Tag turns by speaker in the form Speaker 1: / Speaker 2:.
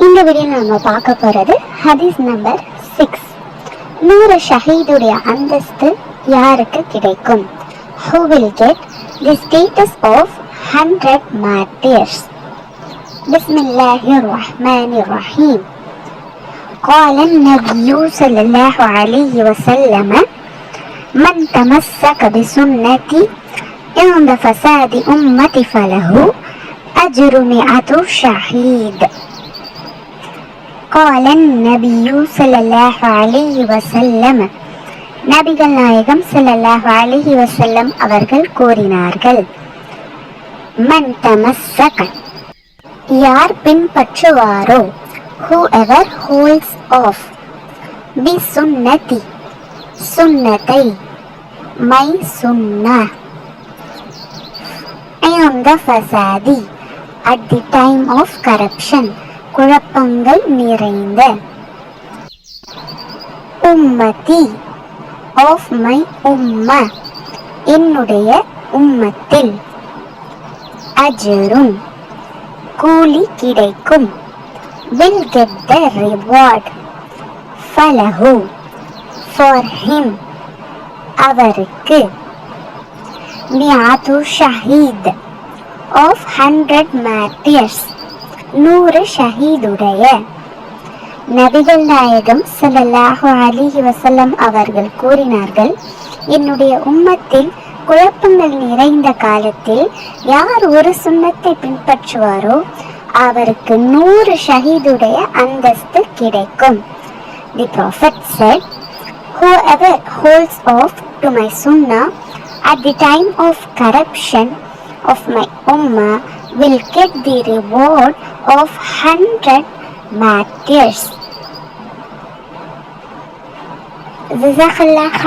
Speaker 1: இந்த வீடியோ நம்ம பார்க்க போறது ஹதீஸ் நம்பர் சிக்ஸ் நூறு ஷஹீதுடைய அந்தஸ்து யாருக்கு கிடைக்கும்? Who will get the status of hundred martyrs بسم الله الرحمن الرحيم قال النبي صلى الله عليه وسلم من تمسك بسنتي عند فساد أمتي فله أجر مئة شهيد قال النبي صلى الله عليه وسلم நபிகள் நாயகம் ஸல்லல்லாஹு அலைஹி வஸல்லம் அவர்கள் கூறினார்கள் மன் தமஸ்ஸக யார் பின்பற்றுவாரோ? Whoever holds of B சுன்னதி சுன்னத்தை மை சுன்னா அந்த ஃபசாதி at the time of corruption குழப்பங்கள் நிறைந்த. உம்மதி. ஆஃப் மை உம்ம. என்னுடைய உம்மத்தில். அஜரும் கூலி கிடைக்கும். will get the reward. falahu for him. அவருக்கு. மியாது ஷஹீத். ஆஃப் ஹண்ட்ரட் மார்டியர்ஸ் நூறு ஷஹீதுடைய. நபிகள் நாயகம் சல்லாஹு அலைஹி வஸல்லம் அவர்கள் கூறினார்கள் என்னுடைய உம்மத்தின் குழப்பங்கள் நிறைந்த காலத்தில் யார் ஒரு சுண்ணத்தை பின்பற்றுவாரோ அவருக்கு நூறு ஷஹீதுடைய அந்தஸ்து கிடைக்கும். The prophet said whoever holds of to my Chuna at the time of corruption of my உம்மா will get the reward of hundred martyrs ஜிசாக் Allah